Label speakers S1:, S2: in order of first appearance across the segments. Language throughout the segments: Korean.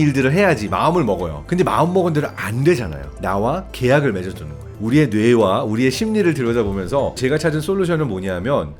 S1: 일들을 해야지 마음을 먹어요. 근데 마음 먹은 대로 안 되잖아요. 나와 계약을 맺어주는 거예요. 우리의 뇌와 우리의 심리를 들여다보면서 제가 찾은 솔루션은 뭐냐면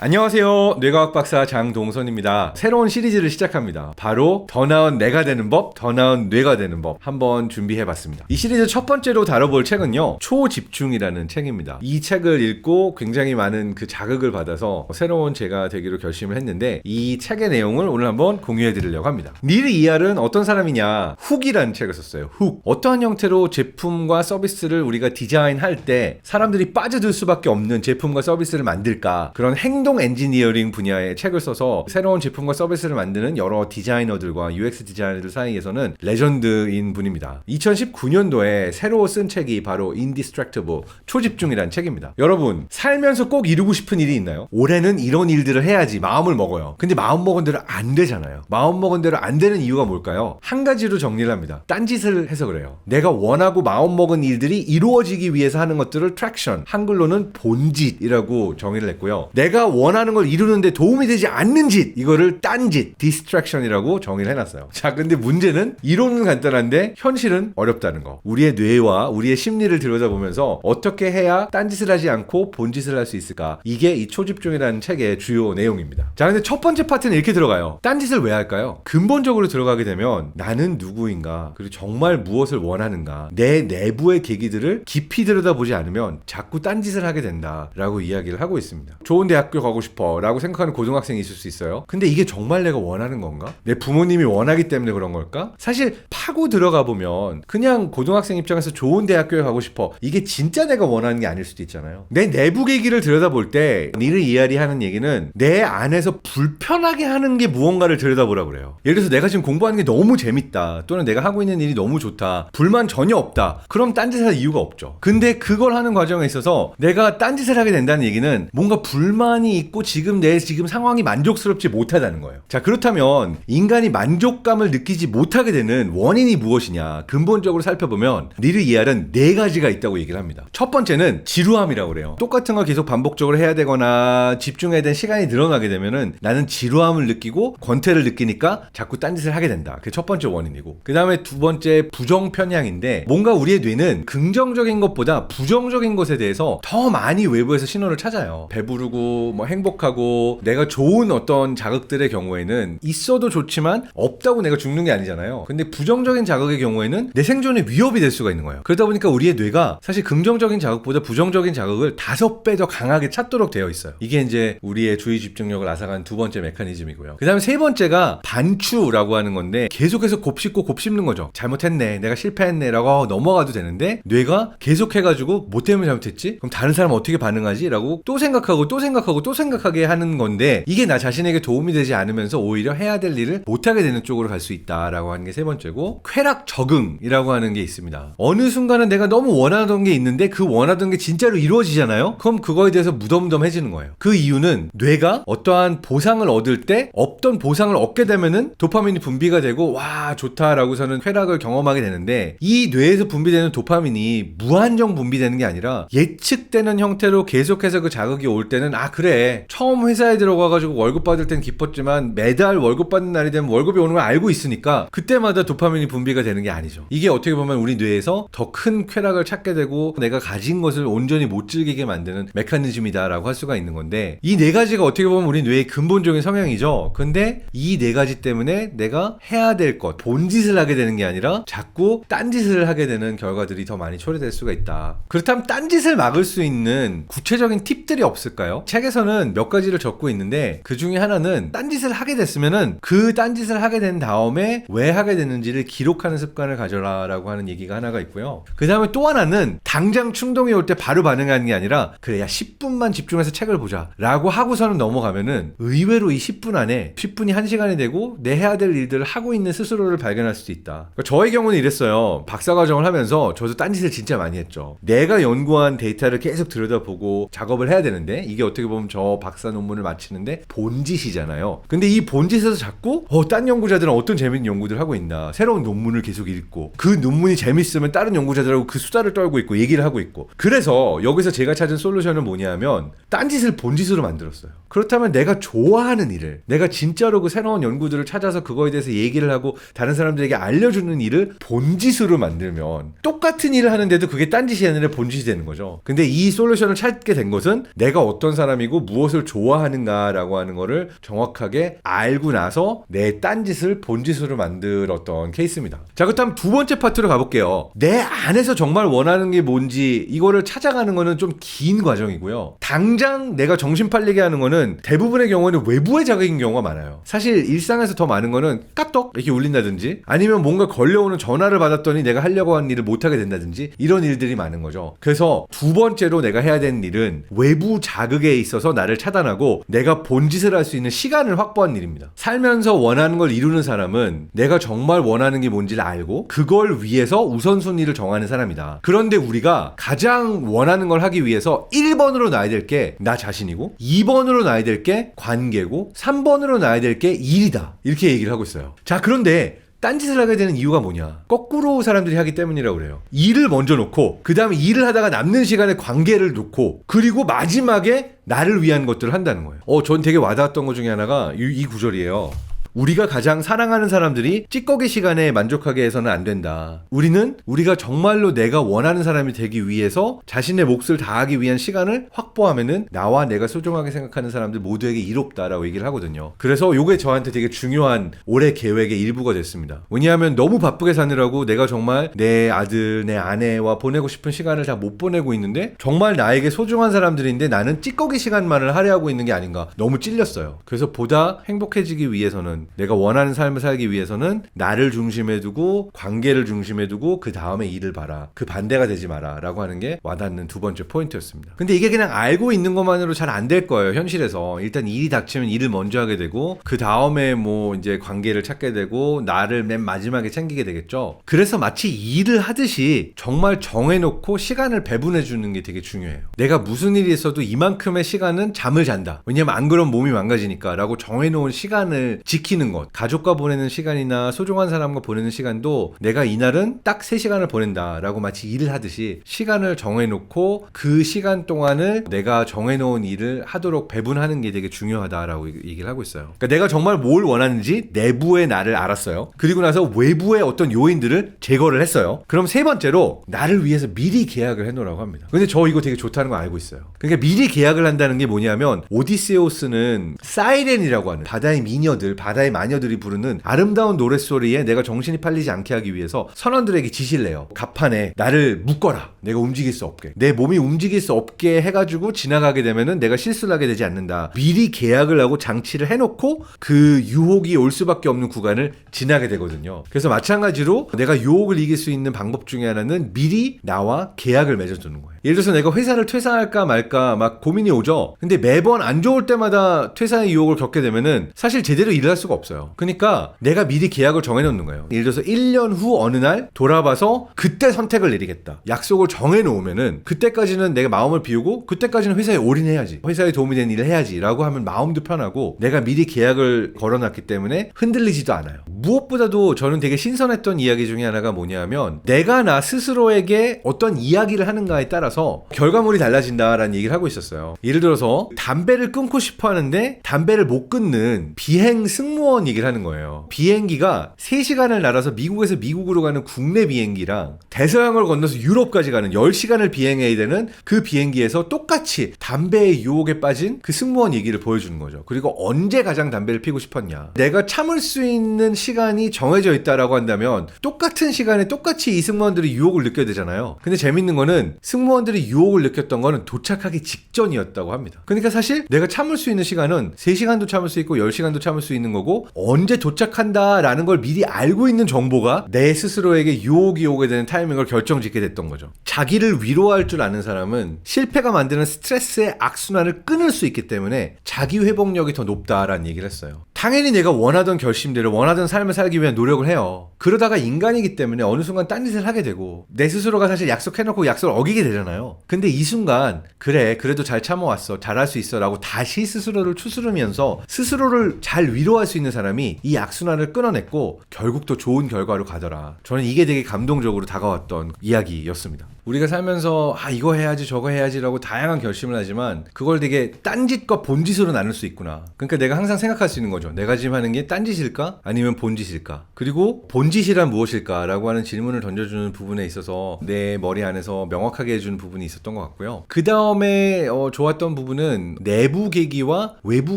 S1: 안녕하세요. 뇌과학 박사 장동선입니다. 새로운 시리즈를 시작합니다. 바로 더 나은 내가 되는 법, 더 나은 뇌가 되는 법 한번 준비해 봤습니다. 이 시리즈 첫 번째로 다뤄볼 책은요. 초집중이라는 책입니다. 이 책을 읽고 굉장히 많은 그 자극을 받아서 새로운 제가 되기로 결심을 했는데 이 책의 내용을 오늘 한번 공유해 드리려고 합니다. 닐 이알은 어떤 사람이냐? 훅이라는 책을 썼어요. 훅. 어떠한 형태로 제품과 서비스를 우리가 디자인할 때 사람들이 빠져들 수밖에 없는 제품과 서비스를 만들까? 그런 행동 엔지니어링 분야의 책을 써서 새로운 제품과 서비스를 만드는 여러 디자이너들과 UX 디자이너들 사이에서는 레전드인 분입니다. 2019년도에 새로 쓴 책이 바로 Indistractable 초집중이라는 책입니다. 여러분 살면서 꼭 이루고 싶은 일이 있나요? 올해는 이런 일들을 해야지 마음을 먹어요. 근데 마음 먹은 대로 안 되잖아요. 마음 먹은 대로 안 되는 이유가 뭘까요? 한 가지로 정리를 합니다. 딴짓을 해서 그래요. 내가 원하고 마음 먹은 일들이 이루어지기 위해서 하는 것들을 트랙션, 한글로는 본짓이라고 정의를 했고요. 내가 원하는 걸 이루는데 도움이 되지 않는 짓, 이거를 딴짓, 디스트랙션이라고 정의를 해놨어요. 자, 근데 문제는 이론은 간단한데 현실은 어렵다는 거. 우리의 뇌와 우리의 심리를 들여다보면서 어떻게 해야 딴짓을 하지 않고 본짓을 할 수 있을까? 이게 이 초집중이라는 책의 주요 내용입니다. 자, 근데 첫 번째 파트는 이렇게 들어가요. 딴짓을 왜 할까요? 근본적으로 들어가게 되면 나는 누구인가? 그리고 정말 무엇을 원하는가? 내 내부의 계기들을 깊이 들여다보지 않으면 자꾸 딴짓을 하게 된다라고 이야기를 하고 있습니다. 좋은 대학교 가고 싶어 라고 생각하는 고등학생이 있을 수 있어요. 근데 이게 정말 내가 원하는 건가? 내 부모님이 원하기 때문에 그런 걸까? 사실 파고 들어가 보면 그냥 고등학생 입장에서 좋은 대학교에 가고 싶어. 이게 진짜 내가 원하는 게 아닐 수도 있잖아요. 내 내부 계기를 들여다볼 때 니를 이야리 하는 얘기는 내 안에서 불편하게 하는 게 무언가를 들여다보라고 그래요. 예를 들어서 내가 지금 공부하는 게 너무 재밌다. 또는 내가 하고 있는 일이 너무 좋다. 불만 전혀 없다. 그럼 딴짓을 할 이유가 없죠. 근데 그걸 하는 과정에 있어서 내가 딴짓을 하게 된다는 얘기는 뭔가 불만이 있고 지금 내 지금 상황이 만족스럽지 못하다는 거예요. 자, 그렇다면 인간이 만족감을 느끼지 못하게 되는 원인이 무엇이냐? 근본적으로 살펴보면 니르 이알은 네 가지가 있다고 얘기를 합니다. 첫 번째는 지루함이라고 그래요. 똑같은 걸 계속 반복적으로 해야 되거나 집중해야 되는 시간이 늘어나게 되면은 나는 지루함을 느끼고 권태를 느끼니까 자꾸 딴짓을 하게 된다. 그게 첫 번째 원인이고. 그 다음에 두 번째 부정 편향인데 뭔가 우리의 뇌는 긍정적인 것보다 부정적인 것에 대해서 더 많이 외부에서 신호를 찾아요. 배부르고 뭐 행복하고 내가 좋은 어떤 자극들의 경우에는 있어도 좋지만 없다고 내가 죽는 게 아니잖아요. 근데 부정적인 자극의 경우에는 내 생존에 위협이 될 수가 있는 거예요. 그러다 보니까 우리의 뇌가 사실 긍정적인 자극보다 부정적인 자극을 다섯 배 더 강하게 찾도록 되어 있어요. 이게 이제 우리의 주의 집중력을 앗아간 두 번째 메커니즘이고요. 그 다음에 세 번째가 반추라고 하는 건데 계속해서 곱씹고 곱씹는 거죠. 잘못했네. 내가 실패했네. 라고 넘어가도 되는데 뇌가 계속 해가지고 뭐 때문에 잘못했지? 그럼 다른 사람 어떻게 반응하지? 라고 또 생각하고 또 생각하고 또 생각하게 하는 건데 이게 나 자신에게 도움이 되지 않으면서 오히려 해야 될 일을 못하게 되는 쪽으로 갈 수 있다라고 하는 게 세 번째고 쾌락 적응이라고 하는 게 있습니다. 어느 순간은 내가 너무 원하던 게 있는데 그 원하던 게 진짜로 이루어지잖아요? 그럼 그거에 대해서 무덤덤해지는 거예요. 그 이유는 뇌가 어떠한 보상을 얻을 때 없던 보상을 얻게 되면은 도파민이 분비가 되고 와 좋다라고서는 쾌락을 경험하게 되는데 이 뇌에서 분비되는 도파민이 무한정 분비되는 게 아니라 예측되는 형태로 계속해서 그 자극이 올 때는 아 그래 처음 회사에 들어가가지고 월급 받을 땐 기뻤지만 매달 월급 받는 날이 되면 월급이 오는 걸 알고 있으니까 그때마다 도파민이 분비가 되는 게 아니죠. 이게 어떻게 보면 우리 뇌에서 더 큰 쾌락을 찾게 되고 내가 가진 것을 온전히 못 즐기게 만드는 메커니즘이다라고 할 수가 있는 건데 이 네 가지가 어떻게 보면 우리 뇌의 근본적인 성향이죠. 근데 이 네 가지 때문에 내가 해야 될 것, 본짓을 하게 되는 게 아니라 자꾸 딴짓을 하게 되는 결과들이 더 많이 초래될 수가 있다. 그렇다면 딴짓을 막을 수 있는 구체적인 팁들이 없을까요? 책에서는 몇 가지를 적고 있는데 그 중에 하나는 딴짓을 하게 됐으면은 그 딴짓을 하게 된 다음에 왜 하게 됐는지를 기록하는 습관을 가져라라고 하는 얘기가 하나가 있고요. 그 다음에 또 하나는 당장 충동이 올 때 바로 반응하는 게 아니라 그래 야 10분만 집중해서 책을 보자 라고 하고서는 넘어가면은 의외로 이 10분 안에 10분이 1시간이 되고 내 해야 될 일들을 하고 있는 스스로를 발견할 수도 있다. 그러니까 저의 경우는 이랬어요. 박사과정을 하면서 저도 딴짓을 진짜 많이 했죠. 내가 연구한 데이터를 계속 들여다보고 작업을 해야 되는데 이게 어떻게 보면 저저 박사 논문을 마치는데 본짓이잖아요. 근데 이 본짓에서 자꾸 어, 딴 연구자들은 어떤 재밌는 연구들 하고 있나 새로운 논문을 계속 읽고 그 논문이 재밌으면 다른 연구자들하고 그 수다를 떨고 있고 얘기를 하고 있고 그래서 여기서 제가 찾은 솔루션은 뭐냐면 딴짓을 본짓으로 만들었어요. 그렇다면 내가 좋아하는 일을 내가 진짜로 그 새로운 연구들을 찾아서 그거에 대해서 얘기를 하고 다른 사람들에게 알려주는 일을 본짓으로 만들면 똑같은 일을 하는데도 그게 딴짓이 아니라 본짓이 되는 거죠. 근데 이 솔루션을 찾게 된 것은 내가 어떤 사람이고 무엇을 좋아하는가라고 하는 거를 정확하게 알고 나서 내 딴짓을 본짓으로 만들었던 케이스입니다. 자, 그렇다면 두 번째 파트로 가볼게요. 내 안에서 정말 원하는 게 뭔지 이거를 찾아가는 거는 좀 긴 과정이고요. 당장 내가 정신 팔리게 하는 거는 대부분의 경우는 외부의 자극인 경우가 많아요. 사실 일상에서 더 많은 거는 까똑 이렇게 울린다든지 아니면 뭔가 걸려오는 전화를 받았더니 내가 하려고 하는 일을 못하게 된다든지 이런 일들이 많은 거죠. 그래서 두 번째로 내가 해야 되는 일은 외부 자극에 있어서 나를 차단하고 내가 본짓을 할 수 있는 시간을 확보하는 일입니다. 살면서 원하는 걸 이루는 사람은 내가 정말 원하는 게 뭔지를 알고 그걸 위해서 우선순위를 정하는 사람이다. 그런데 우리가 가장 원하는 걸 하기 위해서 1번으로 놔야 될 게 나 자신이고 2번으로 놔야 될 게 관계고 3번으로 놔야 될 게 일이다. 이렇게 얘기를 하고 있어요. 자, 그런데 딴짓을 하게 되는 이유가 뭐냐? 거꾸로 사람들이 하기 때문이라고 그래요. 일을 먼저 놓고, 그 다음에 일을 하다가 남는 시간에 관계를 놓고, 그리고 마지막에 나를 위한 것들을 한다는 거예요. 어, 전 되게 와닿았던 것 중에 하나가 이, 이 구절이에요. 우리가 가장 사랑하는 사람들이 찌꺼기 시간에 만족하게 해서는 안 된다. 우리는 우리가 정말로 내가 원하는 사람이 되기 위해서 자신의 몫을 다하기 위한 시간을 확보하면은 나와 내가 소중하게 생각하는 사람들 모두에게 이롭다라고 얘기를 하거든요. 그래서 요게 저한테 되게 중요한 올해 계획의 일부가 됐습니다. 왜냐하면 너무 바쁘게 사느라고 내가 정말 내 아들, 내 아내와 보내고 싶은 시간을 다 못 보내고 있는데 정말 나에게 소중한 사람들인데 나는 찌꺼기 시간만을 할애하고 있는 게 아닌가. 너무 찔렸어요. 그래서 보다 행복해지기 위해서는 내가 원하는 삶을 살기 위해서는 나를 중심에 두고 관계를 중심에 두고 그 다음에 일을 봐라. 그 반대가 되지 마라. 라고 하는 게 와닿는 두 번째 포인트였습니다. 근데 이게 그냥 알고 있는 것만으로 잘 안 될 거예요. 현실에서. 일단 일이 닥치면 일을 먼저 하게 되고 그 다음에 뭐 이제 관계를 찾게 되고 나를 맨 마지막에 챙기게 되겠죠. 그래서 마치 일을 하듯이 정말 정해놓고 시간을 배분해 주는 게 되게 중요해요. 내가 무슨 일이 있어도 이만큼의 시간은 잠을 잔다. 왜냐면 안 그러면 몸이 망가지니까 라고 정해놓은 시간을 지키는 것. 가족과 보내는 시간이나 소중한 사람과 보내는 시간도 내가 이날은 딱 3시간을 보낸다 라고 마치 일을 하듯이 시간을 정해놓고 그 시간 동안을 내가 정해놓은 일을 하도록 배분하는 게 되게 중요하다라고 얘기를 하고 있어요. 그러니까 내가 정말 뭘 원하는지 내부의 나를 알았어요. 그리고 나서 외부의 어떤 요인들을 제거를 했어요. 그럼 세 번째로 나를 위해서 미리 계약을 해놓으라고 합니다. 근데 저 이거 되게 좋다는 거 알고 있어요. 그러니까 미리 계약을 한다는 게 뭐냐면 오디세우스는 사이렌이라고 하는 바다의 미녀들, 바다 의 마녀들이 부르는 아름다운 노랫소리에 내가 정신이 팔리지 않게 하기 위해서 선원들에게 지시를 해요. 갑판에 나를 묶어라. 내가 움직일 수 없게. 내 몸이 움직일 수 없게 해가지고 지나가게 되면은 내가 실수를 하게 되지 않는다. 미리 계약을 하고 장치를 해놓고 그 유혹이 올 수밖에 없는 구간을 지나게 되거든요. 그래서 마찬가지로 내가 유혹을 이길 수 있는 방법 중에 하나는 미리 나와 계약을 맺어두는 거예요. 예를 들어서 내가 회사를 퇴사할까 말까 막 고민이 오죠. 근데 매번 안 좋을 때마다 퇴사의 유혹을 겪게 되면은 사실 제대로 일을 할 수가 없어요. 그러니까 내가 미리 계약을 정해놓는 거예요. 예를 들어서 1년 후 어느 날 돌아봐서 그때 선택을 내리겠다. 약속을 정해놓으면은 그때까지는 내가 마음을 비우고 그때까지는 회사에 올인해야지. 회사에 도움이 되는 일을 해야지. 라고 하면 마음도 편하고 내가 미리 계약을 걸어놨기 때문에 흔들리지도 않아요. 무엇보다도 저는 되게 신선했던 이야기 중에 하나가 뭐냐면 내가 나 스스로에게 어떤 이야기를 하는가에 따라서 결과물이 달라진다라는 얘기를 하고 있었어요. 예를 들어서 담배를 끊고 싶어 하는데 담배를 못 끊는 비행 승무 원 얘기를 하는 거예요. 비행기가 3시간을 날아서 미국에서 미국으로 가는 국내 비행기랑 대서양을 건너서 유럽까지 가는 10시간을 비행해야 되는 그 비행기에서 똑같이 담배의 유혹에 빠진 그 승무원 얘기를 보여주는 거죠. 그리고 언제 가장 담배를 피고 싶었냐. 내가 참을 수 있는 시간이 정해져 있다라고 한다면 똑같은 시간에 똑같이 이 승무원들이 유혹을 느껴야 되잖아요. 근데 재밌는 거는 승무원들이 유혹을 느꼈던 거는 도착하기 직전이었다고 합니다. 그러니까 사실 내가 참을 수 있는 시간은 3시간도 참을 수 있고 10시간도 참을 수 있는 거고 언제 도착한다라는 걸 미리 알고 있는 정보가 내 스스로에게 유혹이 오게 되는 타이밍을 결정짓게 됐던 거죠. 자기를 위로할 줄 아는 사람은 실패가 만드는 스트레스의 악순환을 끊을 수 있기 때문에 자기 회복력이 더 높다라는 얘기를 했어요. 당연히 내가 원하던 결심대로 원하던 삶을 살기 위한 노력을 해요. 그러다가 인간이기 때문에 어느 순간 딴짓을 하게 되고 내 스스로가 사실 약속해놓고 약속을 어기게 되잖아요. 근데 이 순간 그래 그래도 잘 참아왔어 잘할 수 있어라고 다시 스스로를 추스르면서 스스로를 잘 위로할 수 있는 사람이 이 악순환을 끊어냈고 결국 더 좋은 결과로 가더라. 저는 이게 되게 감동적으로 다가왔던 이야기였습니다. 우리가 살면서 아 이거 해야지 저거 해야지라고 다양한 결심을 하지만 그걸 되게 딴짓과 본짓으로 나눌 수 있구나. 그러니까 내가 항상 생각할 수 있는 거죠. 내가 지금 하는 게 딴짓일까 아니면 본짓일까? 그리고 본짓이란 무엇일까라고 하는 질문을 던져주는 부분에 있어서 내 머리 안에서 명확하게 해주는 부분이 있었던 것 같고요. 그 다음에 어, 좋았던 부분은 내부 계기와 외부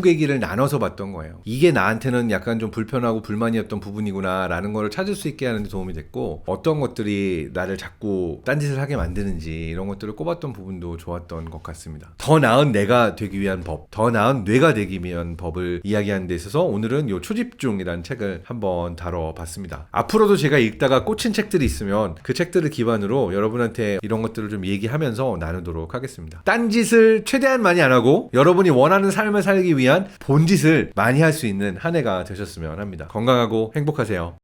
S1: 계기를 나눠서 봤던 거예요. 이게 나한테는 약간 좀 불편하고 불만이었던 부분이구나라는 걸 찾을 수 있게 하는 데 도움이 됐고 어떤 것들이 나를 자꾸 딴짓을 하게 만드는지 이런 것들을 꼽았던 부분도 좋았던 것 같습니다. 더 나은 내가 되기 위한 법, 더 나은 뇌가 되기 위한 법을 이야기하는 데 있어서 오늘은 요 초집중이라는 책을 한번 다뤄봤습니다. 앞으로도 제가 읽다가 꽂힌 책들이 있으면 그 책들을 기반으로 여러분한테 이런 것들을 좀 얘기하면서 나누도록 하겠습니다. 딴짓을 최대한 많이 안 하고 여러분이 원하는 삶을 살기 위한 본짓을 많이 할 수 있는 한 해가 되셨으면 합니다. 건강하고 행복하세요.